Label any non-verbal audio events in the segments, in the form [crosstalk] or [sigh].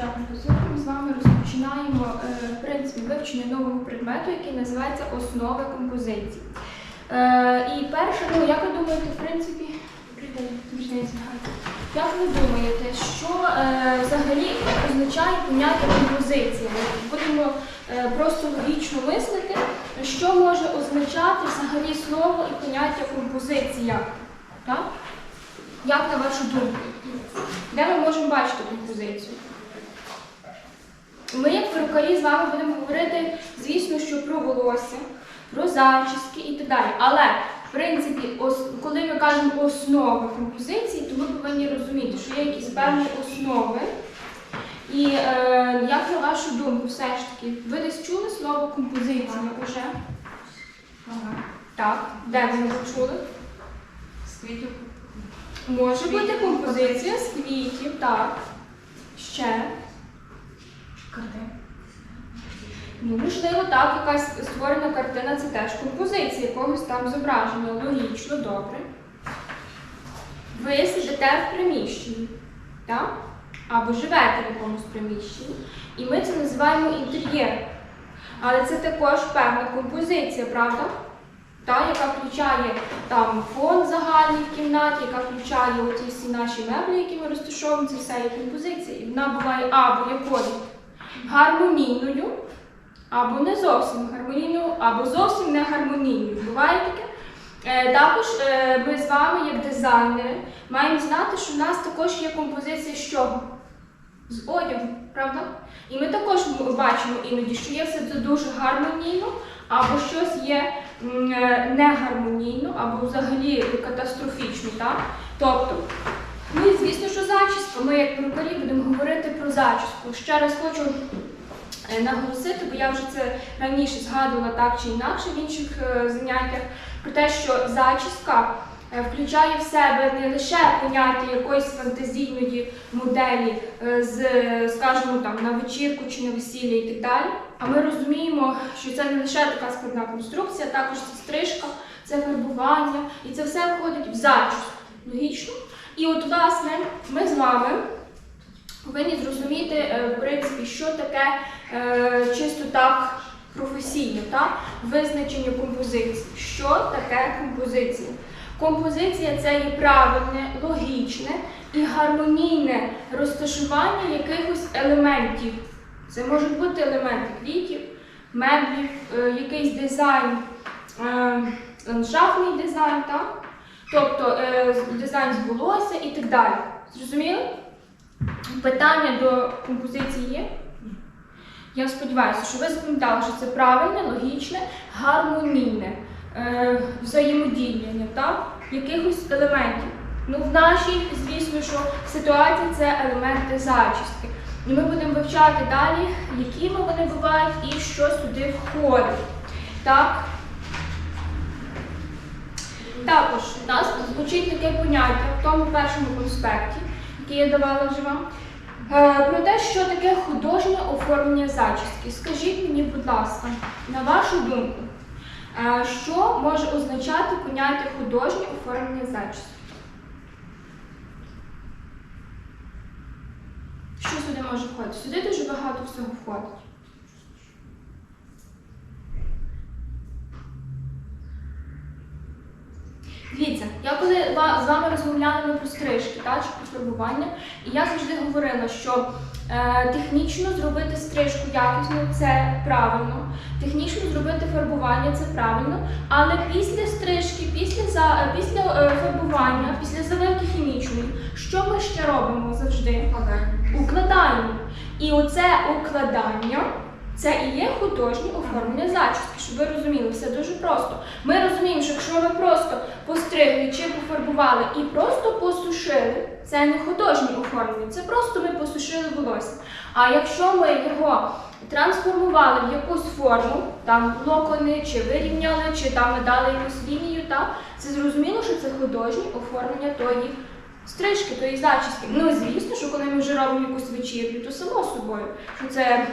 початку посилку ми з вами розпочинаємо е, в принципі, вивчення нового предмету, який називається Основи композиції. Е, І перше, ну як ви думаєте, в принципі, як ви думаєте, що е, взагалі означає поняття композиція? От Будемо просто логічно мислити, що може означати взагалі слово і поняття композиція. Так? Як на вашу думку? Де ми можемо бачити композицію? Ми, як перукарі, з вами будемо говорити, звісно, що про волосся, про зачіски і так далі. Але, в принципі, коли ми кажемо основи композиції, то ми повинні розуміти, що є якісь певні основи. І е, як на вашу думку, все ж таки, ви десь чули слово композиція вже? Ага. Так. Де ви його чули? З квітів. Може бути композиція з квітів, так. Ще. Картин. Ну, можливо, так, якась створена картина це теж композиція якогось там зображення. Логічно, добре. Ви сидите в приміщенні, так? Або живете в якомусь приміщенні. І ми це називаємо інтер'єр. Але це також певна композиція, правда? Та, яка включає там фон загальний в кімнаті, яка включає оті всі наші меблі, які ми розташовуємо, це все є композиція. І вона буває або якою гармонійною, або не зовсім гармонійною, або зовсім не гармонійною. Буває таке. Е, також е, ми з вами, як дизайнери, маємо знати, що в нас також є композиція з чого? З одягу, правда? І ми також бачимо іноді, що є все це дуже гармонійно, або щось є е, негармонійно, або взагалі катастрофічно. Так? Тобто, ну і звісно, що зачіска. Ми, як перукарі, будемо говорити про зачіску. Ще раз хочу е, наголосити, бо я вже це раніше згадувала так чи інакше в інших е, заняттях, про те, що зачіска е, включає в себе не лише поняття якоїсь фантазійної моделі з, скажімо, там на вечірку чи на весілля і так далі. А ми розуміємо, що це не лише така складна конструкція, також це стрижка, це фарбування, і це все входить в зачіску. Логічно? І от, власне, ми з вами повинні зрозуміти, е, в принципі, що таке е, чисто так професійно, так? визначення композиції. Що таке композиція? Композиція це є правильне, логічне і гармонійне розташування якихось елементів. Це можуть бути елементи квітів, меблів, е, якийсь дизайн, ландшафтний дизайн, так? Тобто е, дизайн з волосся і так далі. Зрозуміли? Питання до композиції є? Я сподіваюся, що ви запам'ятали, що це правильне, логічне, гармонійне е, взаємодіяння так? якихось елементів. Ну, в нашій, звісно, що ситуації це елементи зачістки. І ми будемо вивчати далі, якими вони бувають і що сюди входить. Так? Також у нас звучить таке поняття в тому першому конспекті, який я давала вже вам. Е, Про те, що таке художнє оформлення зачіски. Скажіть мені, будь ласка, на вашу думку, е, що може означати поняття художнє оформлення зачіски? Що сюди може входити? Сюди дуже багато всього входить. Дивіться, я коли з вами розмовляла ми про стрижки та, чи про фарбування, і я завжди говорила, що е, технічно зробити стрижку якісно це правильно, технічно зробити фарбування це правильно, але після стрижки, після, за, після е, фарбування, після заливки хімічної, що ми ще робимо завжди? Укладаємо. І оце укладання це і є художнє оформлення зачіски, щоб ви розуміли, все дуже просто. Ми розуміємо, що якщо ми просто постригли чи пофарбували і просто посушили, це не художнє оформлення, це просто ми посушили волосся. А якщо ми його трансформували в якусь форму, там локони, чи вирівняли, чи там надали якусь лінію, так, це зрозуміло, що це художнє оформлення тої стрижки, тої зачіски. Ну, звісно, що коли ми вже робимо якусь вечірню, то само собою, що це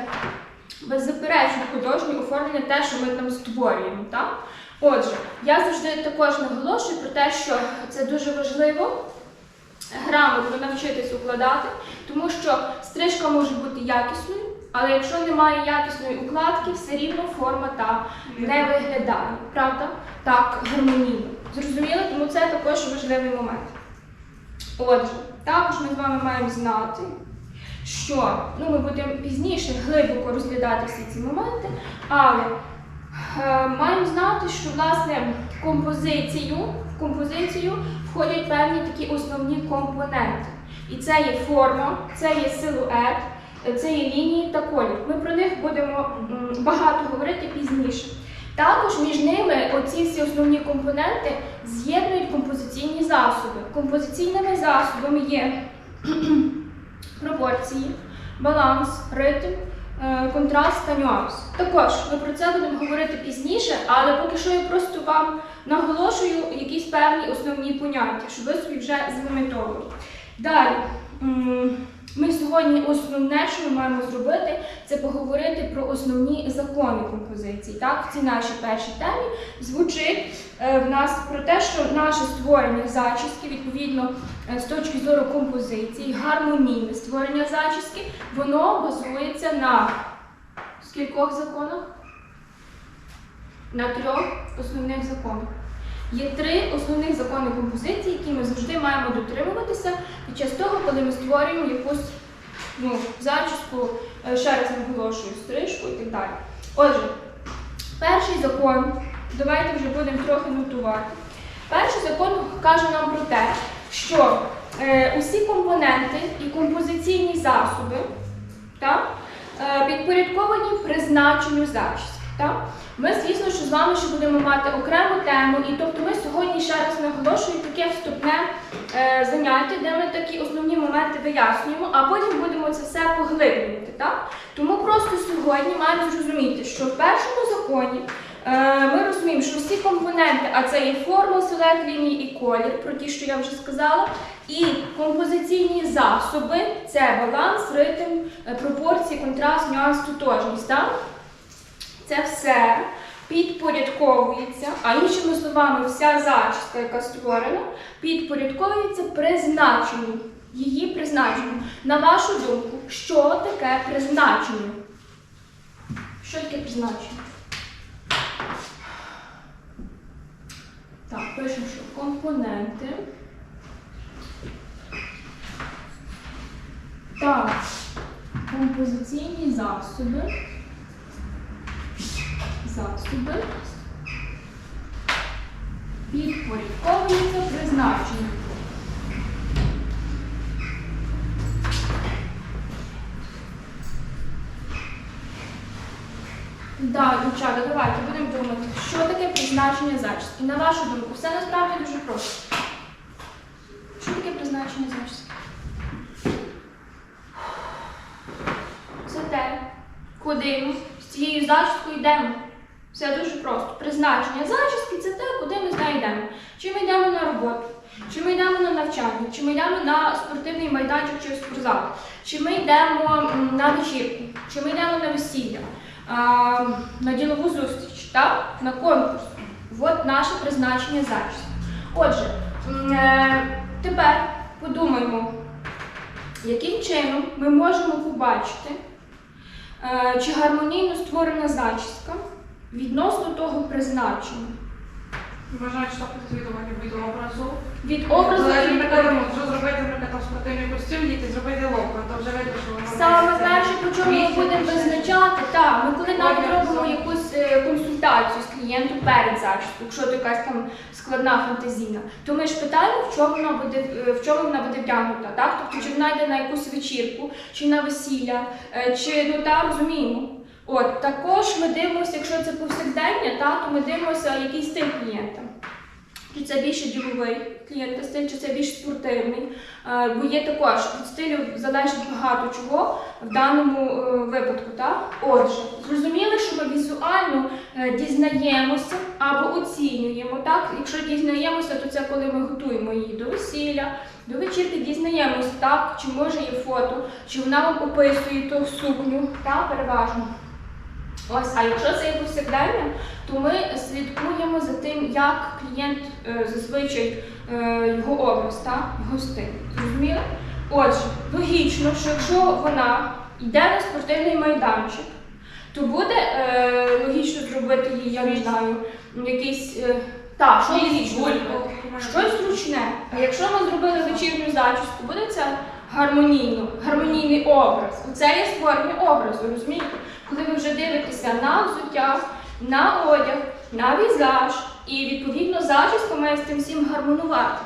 беззаперечно художнє оформлення те, що ми там створюємо. Так? Отже, я завжди також наголошую про те, що це дуже важливо грамотно навчитись укладати, тому що стрижка може бути якісною, але якщо немає якісної укладки, все рівно форма та не виглядає, правда? Так, гармонійно. Зрозуміло? Тому це також важливий момент. Отже, також ми з вами маємо знати, що ну, ми будемо пізніше глибоко розглядати всі ці моменти, але е, маємо знати, що власне композицію, в композицію входять певні такі основні компоненти. І це є форма, це є силует, це є лінії та колір. Ми про них будемо багато говорити пізніше. Також між ними оці всі основні компоненти з'єднують композиційні засоби. Композиційними засобами є пропорції, баланс, ритм, е, контраст та нюанс. Також ми про це будемо говорити пізніше, але поки що я просто вам наголошую якісь певні основні поняття, щоб ви собі вже запам'ятовували. Далі. Ми сьогодні основне, що ми маємо зробити, це поговорити про основні закони композиції. Так, в цій нашій першій темі звучить е, в нас про те, що наше створення зачіски, відповідно, з точки зору композиції, гармонійне створення зачіски, воно базується на скількох законах? На трьох основних законах. Є три основних закони композиції, які ми завжди маємо дотримуватися під час того, коли ми створюємо якусь ну, зачіску, е, ще раз наголошую, стрижку і так далі. Отже, перший закон, давайте вже будемо трохи нотувати. Перший закон каже нам про те, що е, усі компоненти і композиційні засоби так, е, підпорядковані призначенню зачіски. Ми, звісно, що з вами ще будемо мати окрему тему, і тобто ми сьогодні ще раз наголошую таке вступне е, заняття, де ми такі основні моменти вияснюємо, а потім будемо це все поглиблювати. Так? Тому просто сьогодні маємо зрозуміти, що в першому законі ми розуміємо, що всі компоненти, а це є форма, силует, лінії і колір, про ті, що я вже сказала, і композиційні засоби це баланс, ритм, е, пропорції, контраст, нюанс, тотожність. Так? Це все підпорядковується, а іншими словами, вся зачіска, яка створена, підпорядковується призначенню. Її призначенню. На вашу думку, що таке призначення? Що таке призначення? Так, пишемо, що компоненти. Так, композиційні засоби засоби підпорядковуються призначенню. Так, дівчата, давайте будемо думати, що таке призначення зачіски. На вашу думку, все насправді дуже просто. Що таке призначення зачіски? Це те, куди ми з цією зачіскою йдемо. Все дуже просто. Призначення зачіски це те, куди ми з нею йдемо. Чи ми йдемо на роботу, чи ми йдемо на навчання, чи ми йдемо на спортивний майданчик чи в спортзал, чи ми йдемо на вечірку, чи ми йдемо на весілля, на ділову зустріч, та на конкурс. От наше призначення зараз. Отже, е, тепер подумаємо, яким чином ми можемо побачити, е, чи гармонійно створена зачіска відносно того призначення. Можна відштовхнути від від образу. Від образу Залежно, і від наприклад, якщо зробити, наприклад, спортивний костюм, діти зробити локо, то вже видно, що воно Саме перше, по чому ми будемо визначати, так, ми коли навіть робимо якусь е, консультацію з клієнтом перед зачіскою, якщо це якась там складна фантазійна, то ми ж питаємо, в чому вона буде, е, в чому вона буде вдягнута, так? Тобто, чи вона йде на якусь вечірку, чи на весілля, е, чи ну та розуміємо. От також ми дивимося, якщо це повсякдення, та, то ми дивимося, який стиль клієнта. Чи це більше діловий клієнта стиль, чи це більш спортивний. Е, Бо є також від стилю залежить багато чого в даному е, випадку. Так? Отже, зрозуміли, що ми візуально е, дізнаємося або оцінюємо. Так? Якщо дізнаємося, то це коли ми готуємо її до весілля, до вечірки дізнаємося, так, чи може є фото, чи вона вам описує ту сукню, так, переважно. Ось, а якщо це є повсякдення, то ми слідкуємо за тим, як клієнт е, зазвичай е, його образ, так? його стиль. Зрозуміло? Отже, логічно, що якщо вона йде на спортивний майданчик, то буде е, логічно зробити їй, я не знаю, якийсь. Е, так, що логічно? Щось зручне. А якщо ми зробили вечірню зачіску, буде це гармонійно, гармонійний образ. Це є створення образу, розумієте? Коли ви вже дивитеся на взуття, на одяг, на візаж, і відповідно зачіска має з тим всім гармонувати.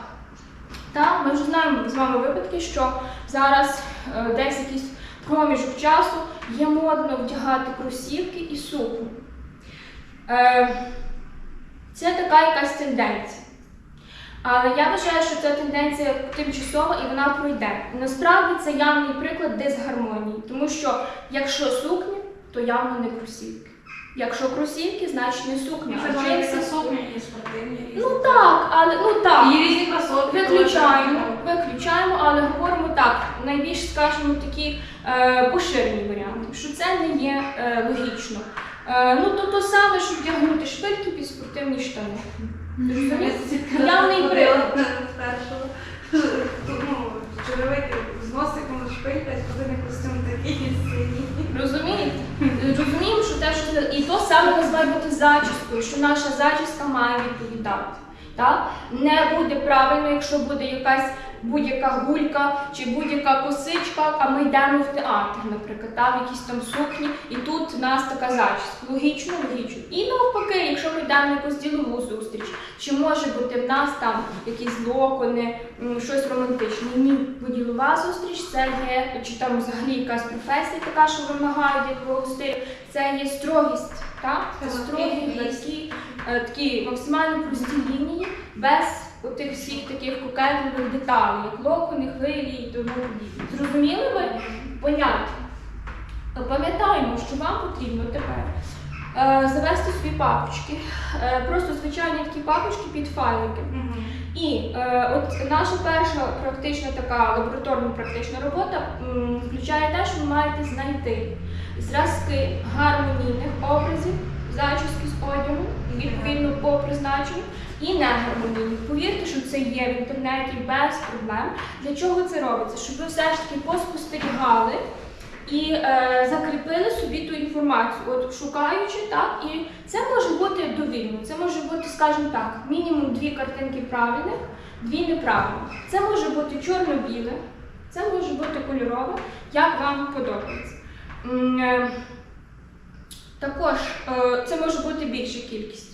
Так, ми вже знаємо з вами випадки, що зараз е, десь якийсь проміжок часу є модно вдягати кросівки і сукню. Е, це така якась тенденція. Але я вважаю, що ця тенденція тимчасова і вона пройде. Насправді це явний приклад дисгармонії, тому що якщо сукня, то явно не кросівки. Якщо кросівки, значить не сукня. Це А джинси сукня і спортивні різні. Ну так, але ну так. І різні кросовки. Виключаємо, виключаємо, але говоримо так, найбільш скажімо такі е, поширені варіанти, що це не є е, логічно. Е, ну то то саме, що вдягнути шпильки під спортивні штани. Явний. Першого. Ну, черевики з носиком шпилька, спортивний костюм такий синій. Розумієте? Розуміємо, що те, що і то саме нас бути зачіскою, що наша зачіска має відповідати. Так? Не буде правильно, якщо буде якась будь-яка гулька чи будь-яка косичка, а ми йдемо в театр, наприклад, та, в якісь там сукні, і тут в нас така зачіска. Логічно, логічно. І навпаки, якщо ми йдемо на якусь ділову зустріч, чи може бути в нас там якісь локони, щось романтичне? Ні, бо ділова зустріч це є, чи там взагалі якась професія така, що вимагає ділового стилю, це є строгість. Так? Це строгі, логічно. е, такі максимально прості лінії, без отих всіх таких кокетливих деталей, як локони, хвилі і тому подібне. Зрозуміли ви поняття? Пам'ятаємо, що вам потрібно тепер е, завести собі папочки, е, просто звичайні такі папочки під файлики. І е, от наша перша практична така лабораторна практична робота м, включає те, що ви маєте знайти зразки гармонійних образів, зачіски з одягу, відповідно по призначенню, і негармонійних. Повірте, що це є в інтернеті без проблем. Для чого це робиться? Щоб ви все ж таки поспостерігали і е, закріпили собі ту інформацію, от шукаючи, так, і це може бути довільно. Це може бути, скажімо так, мінімум дві картинки правильних, дві неправильних. Це може бути чорно-біле, це може бути кольорове, як вам подобається. Е, Також е, це може бути більша кількість.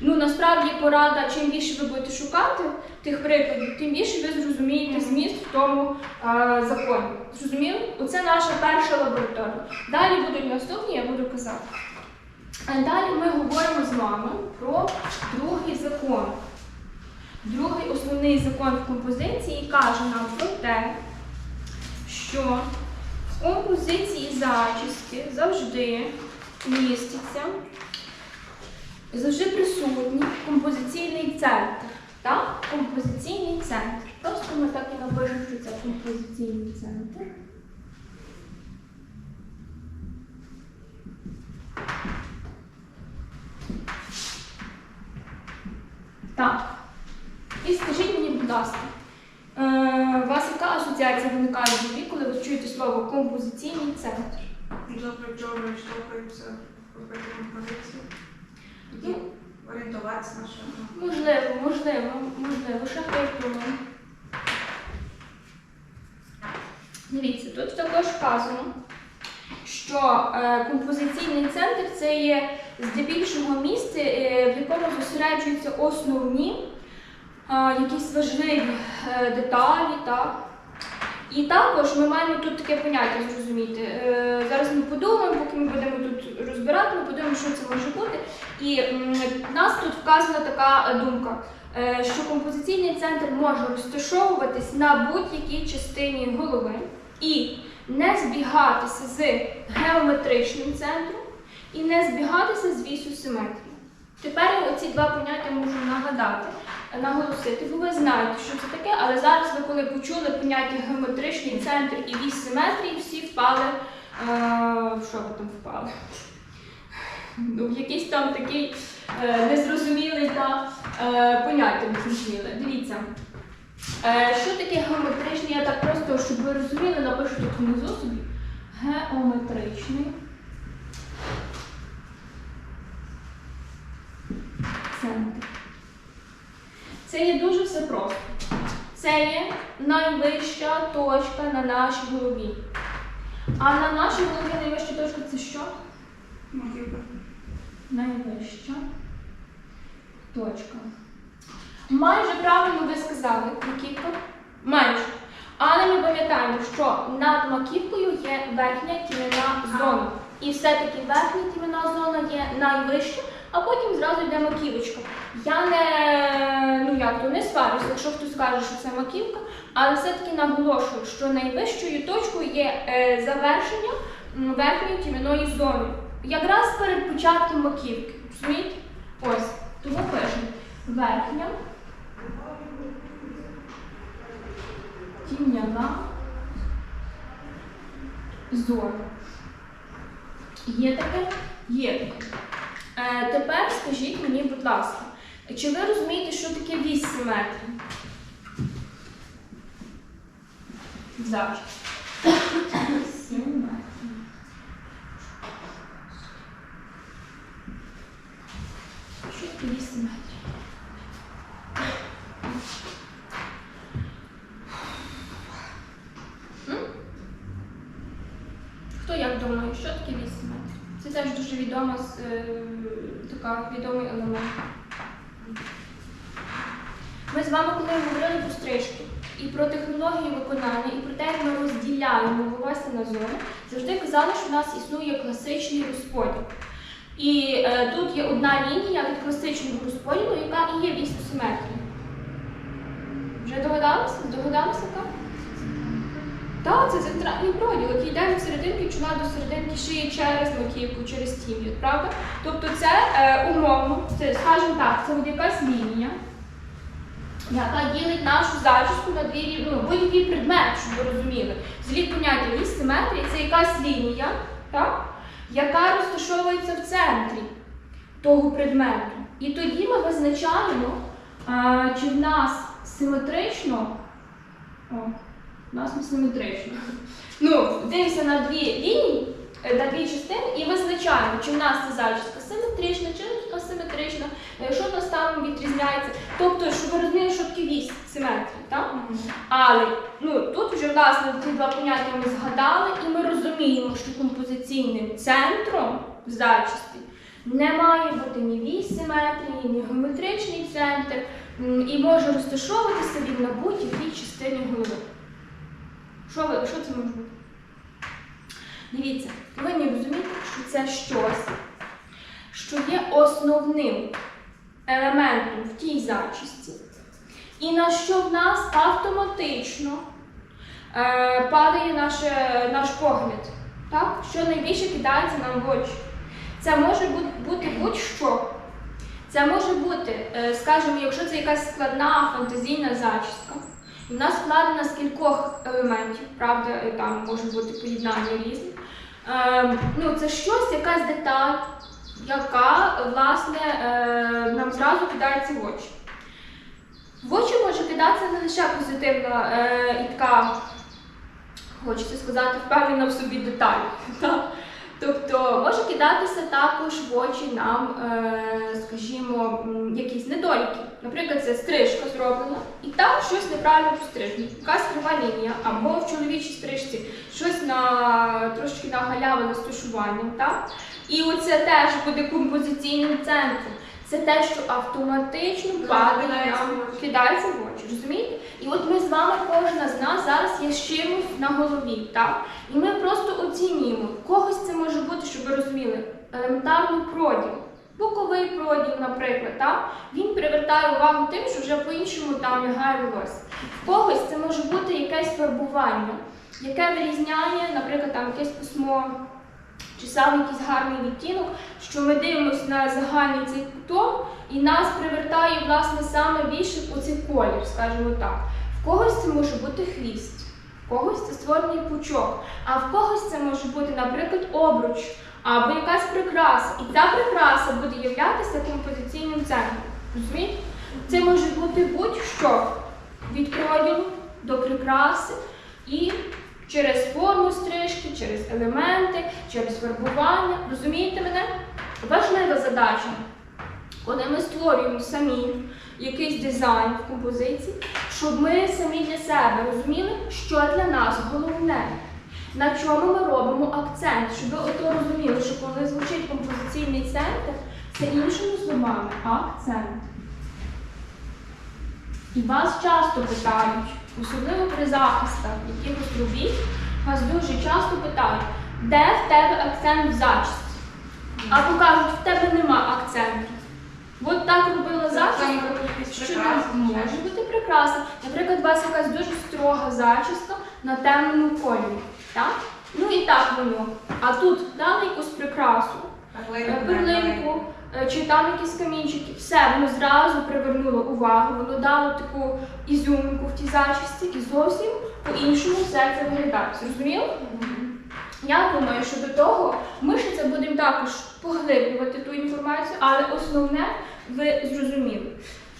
Ну насправді порада, чим більше ви будете шукати тих прикладів, тим більше ви зрозумієте зміст в тому е, законі. Зрозуміли? Оце наша перша лабораторія. Далі будуть наступні, я буду казати. А далі ми говоримо з вами про другий закон. Другий основний закон в композиції каже нам про те, що в композиції зачіски завжди міститься, завжди присутній композиційний центр. Так? Композиційний центр. Просто ми так і напишемо, що це композиційний центр. Так. І скажіть мені, будь ласка, е, у вас яка асоціація виникає в голові, коли ви чуєте слово композиційний центр? Добре, вчора штовхаються в композицію. Ну, Орієнтуватися на що. Можливо, можливо, можливо, ще хтось. Дивіться, тут також вказано, що е, композиційний центр це є здебільшого місце, е, в якому зосереджуються основні е, якісь важливі е, деталі. Так? І також ми маємо тут таке поняття зрозуміти. Е, зараз ми подумаємо, поки ми будемо тут розбирати, ми подумаємо, що це може бути. І в нас тут вказана така думка, е, що композиційний центр може розташовуватись на будь-якій частині голови і не збігатися з геометричним центром і не збігатися з вісю симетрії. Тепер я оці два поняття можу нагадати, наголосити, бо ви знаєте, що це таке, але зараз ви коли почули поняття геометричний центр і вісь симетрії, всі впали. Е, що ви там впали? ну, якийсь там такий е, незрозумілий та е, поняття незрозуміле. Дивіться. Е, що таке геометричний? Я так просто, щоб ви розуміли, напишу тут внизу собі. Геометричний. Центр. Це є дуже все просто. Це є найвища точка на нашій голові. А на нашій голові найвища точка це що? Маківка. Найвища точка. Майже правильно ви сказали, маківка. Майже. Але ми пам'ятаємо, що над маківкою є верхня тім'яна зона. І все-таки верхня тім'яна зона є найвища, а потім зразу йде маківочка. Я не, ну як то, не сварюся, якщо хтось скаже, що це маківка, але все-таки наголошую, що найвищою точкою є е, завершення верхньої тім'яної зони. Якраз перед початком маківки. Розумієте? Ось. Тому пишемо верхня тім'яна зона. Є таке? Є таке. Е, тепер скажіть мені, будь ласка, чи ви розумієте, що таке 8 метрів? Завжди. метрів. Що таке вісь симетрії? М? Хто як думає, що таке вісь симетрії? Це теж дуже відома е, така відомий елемент. Ми з вами, коли говорили про стрижки і про технологію виконання, і про те, як ми розділяємо волосся на зони, завжди казали, що в нас існує класичний розподіл. І е, тут є одна лінія від класичного розподілу, яка і є вісь симетрії. Вже догадалися? Догадалися так? Так, це центральний проділ, який йде від серединки чола до серединки шиї через маківку, через тім'ю, правда? Тобто це е, умовно, це, скажімо так, це якась лінія, яка ділить нашу зачіску на дві рівні, ну, будь-який предмет, щоб ви розуміли. Зліт поняття вісь симетрії це якась лінія, так? яка розташовується в центрі того предмету. І тоді ми визначаємо, а, чи в нас симетрично. О, нас не симетрично. Ну, дивимося на дві лінії, е, на дві частини і визначаємо, чи в нас ця зачіска симетрична, чи асиметрична, е, що в нас там відрізняється. Тобто, щоб ви розуміли, що таке вісь симетрії, так? Але ну, тут вже власне ці два поняття ми згадали, і ми розуміємо, що композиційним центром в зачісті не має бути ні вісь симетрії, ні геометричний центр, і може розташовуватися він на будь-якій частині голови. Що, ви, що це може бути? Дивіться, повинні розуміти, що це щось, що є основним елементом в тій зачісті, і на що в нас автоматично е, падає наше, наш погляд, так? що найбільше кидається нам в очі. Це може бути, будь-що. Це може бути, е, скажімо, якщо це якась складна фантазійна зачістка, і в нас складена з кількох елементів, правда, і там може бути поєднання різні. Е, ну, це щось, якась деталь, яка власне е, нам зразу кидається в очі. В очі може кидатися не лише позитивна е, і така, хочеться сказати, впевнена в собі деталь. [laughs] так? Тобто може кидатися також в очі нам, е, скажімо, якісь недоліки. Наприклад, це стрижка зроблена, і там щось неправильно пострижено. Якась крива лінія, або в чоловічій стрижці щось на трошки на халяву з тушуванням. Так? І оце теж буде композиційним центром. Це те, що автоматично падає Кидається нам, в очі. кидається в очі, розумієте? І от ми з вами, кожна з нас зараз є з чимось на голові, так? І ми просто оцінюємо. Когось це може бути, щоб ви розуміли, елементарний проділ. Боковий проділ, наприклад, так? він привертає увагу тим, що вже по-іншому там лягає волосся. В когось це може бути якесь фарбування, яке вирізняє, наприклад, там якесь письмо чи саме якийсь гарний відтінок, що ми дивимося на загальний цей куток, і нас привертає власне саме більше оцей колір, скажімо так. В когось це може бути хвіст, в когось це створений пучок, а в когось це може бути, наприклад, обруч або якась прикраса. І ця прикраса буде являтися композиційним центром. Розумієте? Це може бути будь-що від проділу до прикраси і через форму стрижки, через елементи, через фарбування. Розумієте мене? Важлива задача, коли ми створюємо самі якийсь дизайн в композиції, щоб ми самі для себе розуміли, що для нас головне. На чому ми робимо акцент, щоб ви ото розуміли, що коли звучить композиційний центр, це іншими словами акцент. І вас часто питають, особливо при захистах якихось робіт, вас дуже часто питають, де в тебе акцент в зачісті? Або кажуть, в тебе нема акценту. От так робила зачіска, що може бути прекрасно. Наприклад, у вас якась дуже строга зачіска на темному кольорі. Так? Ну і так воно. А тут дали якусь прикрасу, е, перлинку, е, чи там якісь камінчики, все, воно зразу привернуло увагу, воно дало таку ізюминку в тій зачісті і зовсім по-іншому все це виглядає. Зрозуміло? Я думаю, що до того ми ще це будемо також поглиблювати ту інформацію, але основне ви зрозуміли.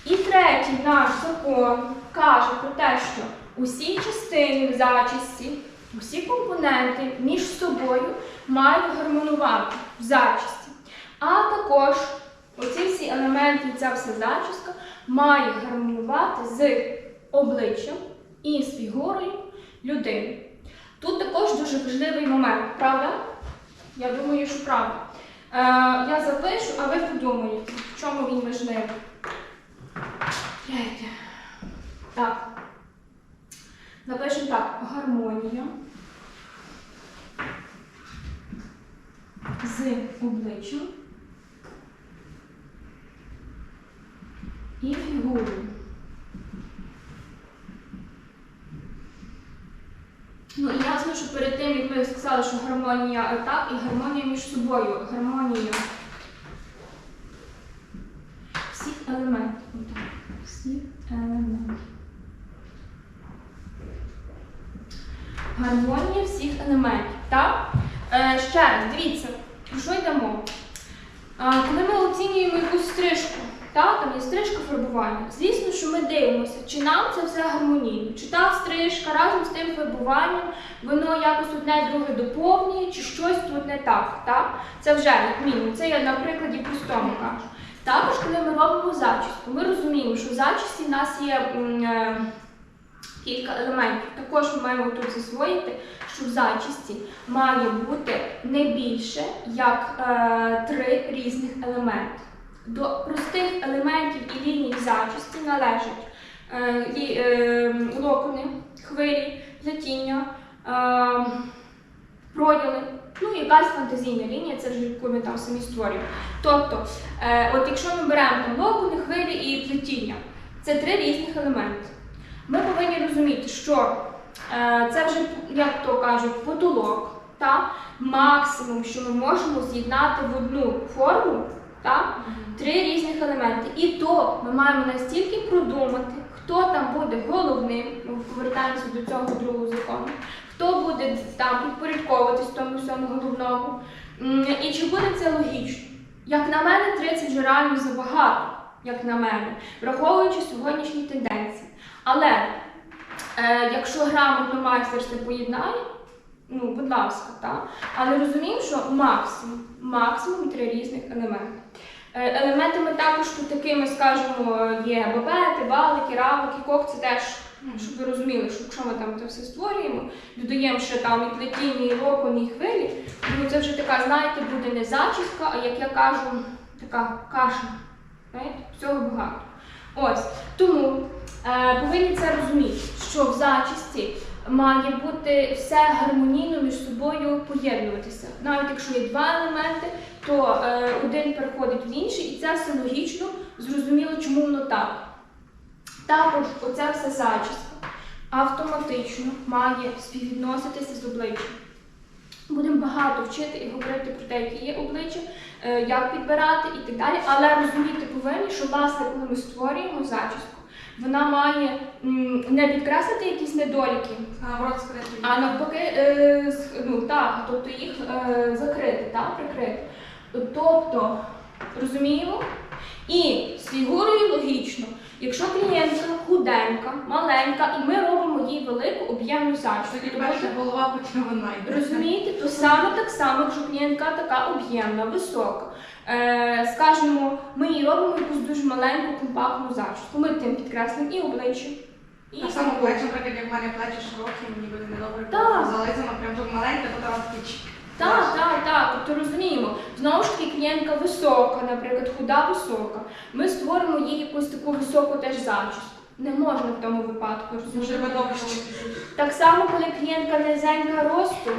І третій наш закон каже про те, що усі частини в зачісті, усі компоненти між собою мають гармонувати в зачісті. А також оці всі елементи, ця вся зачіска має гармонувати з обличчям і з фігурою людини. Тут також дуже важливий момент, правда? Я думаю, що правда. Е, я запишу, а ви подумаєте, в чому він важливий. Так. Запишемо так. Гармонія з обличчям і фігурою. Ну і ясно, що перед тим, як ми сказали, що гармонія так, і гармонія між собою. Гармонія всіх елементів. Всіх елементів. Гармонія всіх елементів. Так? Е, ще раз, дивіться, про що йдемо? А, коли ми оцінюємо якусь стрижку, так, там є стрижка фарбування. Звісно, що ми дивимося, чи нам це все гармонійно, чи та стрижка разом з тим фарбуванням, воно якось одне друге доповнює, чи щось тут не так. так? Це вже як мінімум. Це я на прикладі простому кажу. Також, коли ми робимо зачіску, ми розуміємо, що в зачісті в нас є м, е, кілька елементів. Також ми маємо тут засвоїти, що в зачісті має бути не більше як е, три різних елементи. До простих елементів і ліній в зачісті належать е, е, локони, хвилі, плетіння, е, проділи, ну якась фантазійна лінія, це вже яку ми там самі створюємо. Тобто, е, от якщо ми беремо там локони, хвилі і плетіння, це три різних елементи. Ми повинні розуміти, що е, це вже, як то кажуть, потолок, та максимум, що ми можемо з'єднати в одну форму, та, три різних елементи. І то ми маємо настільки продумати, хто там буде головним, ми повертаємося до цього другого закону, хто буде там підпорядковуватись тому всьому головному, і чи буде це логічно. Як на мене, 30 вже реально забагато, як на мене, враховуючи сьогоднішні тенденції. Але е, якщо грамотно майстер це поєднає, ну, будь ласка, так. Але розуміємо, що максимум, максимум три різних елементи. Е, Елементами також тут такими, скажімо, є бабети, балики, равлики, кок, це теж, щоб ви розуміли, що якщо ми там це все створюємо, додаємо ще там і плетіння, і локони, і хвилі, ну це вже така, знаєте, буде не зачіска, а як я кажу, така каша. Знаєте, всього багато. Ось тому повинні це розуміти, що в зачісті має бути все гармонійно між собою поєднуватися. Навіть якщо є два елементи, то е, один переходить в інший, і це все логічно, зрозуміло, чому воно так. Також оця вся зачіска автоматично має співвідноситися з обличчям. Будемо багато вчити і говорити про те, які є обличчя, е, як підбирати і так далі. Але розуміти повинні, що власне, коли ми створюємо зачіску, вона має м, не підкреслити якісь недоліки, А навпаки, е, с- ну так, тобто їх е, закрити, так, прикрити. Тобто, розуміємо? І з фігурою логічно, якщо клієнтка худенька, маленька, і ми робимо їй велику об'ємну зачіску, Тоді то перша голова, потім вона йде. Розумієте, то саме так само, якщо клієнтка така об'ємна, висока. Е, скажімо, ми їй робимо якусь дуже маленьку компактну зачіску. Ми тим підкреслимо і обличчя. І Так само плечі, наприклад, як в мене плечі широкі, мені буде недобре. Так. Зализано, прям тут маленьке, то там. Так, так, так. Тобто розуміємо. Знову ж таки, клієнтка висока, наприклад, худа висока. Ми створимо їй якусь таку високу теж зачіску. Не можна в тому випадку, Дуже розумієте? Так само, коли клієнтка низенька росту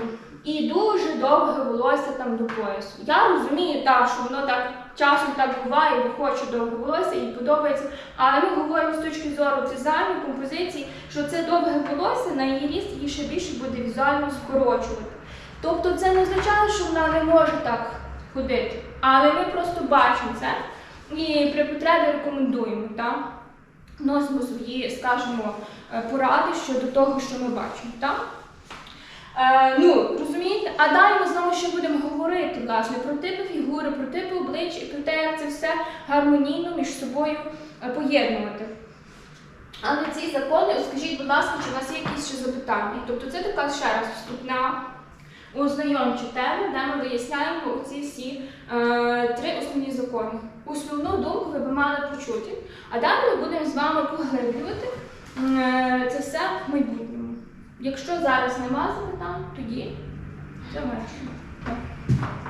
і дуже довге волосся там до поясу. Я розумію так, що воно так часом так буває, бо хоче довге волосся і подобається. Але ми говоримо з точки зору дизайну, композиції, що це довге волосся на її ріст її ще більше буде візуально скорочувати. Тобто це не означає, що вона не може так ходити. Але ми просто бачимо це і при потребі рекомендуємо. Так? Вносимо свої, скажімо, е, поради щодо того, що ми бачимо. Так? Е, ну, розумієте? А далі ми знову ще будемо говорити власне, про типи фігури, про типи обличчя і про те, як це все гармонійно між собою е, поєднувати. Але ці закони, скажіть, будь ласка, чи у вас є якісь ще запитання? Тобто це така ще раз вступна ознайомча тему, де ми виясняємо ці всі е, три основні закони. Основну думку ви б мали почути. А далі ми будемо з вами поглиблювати е, це все в майбутньому. Якщо зараз нема запитань, тоді завершуємо. Так.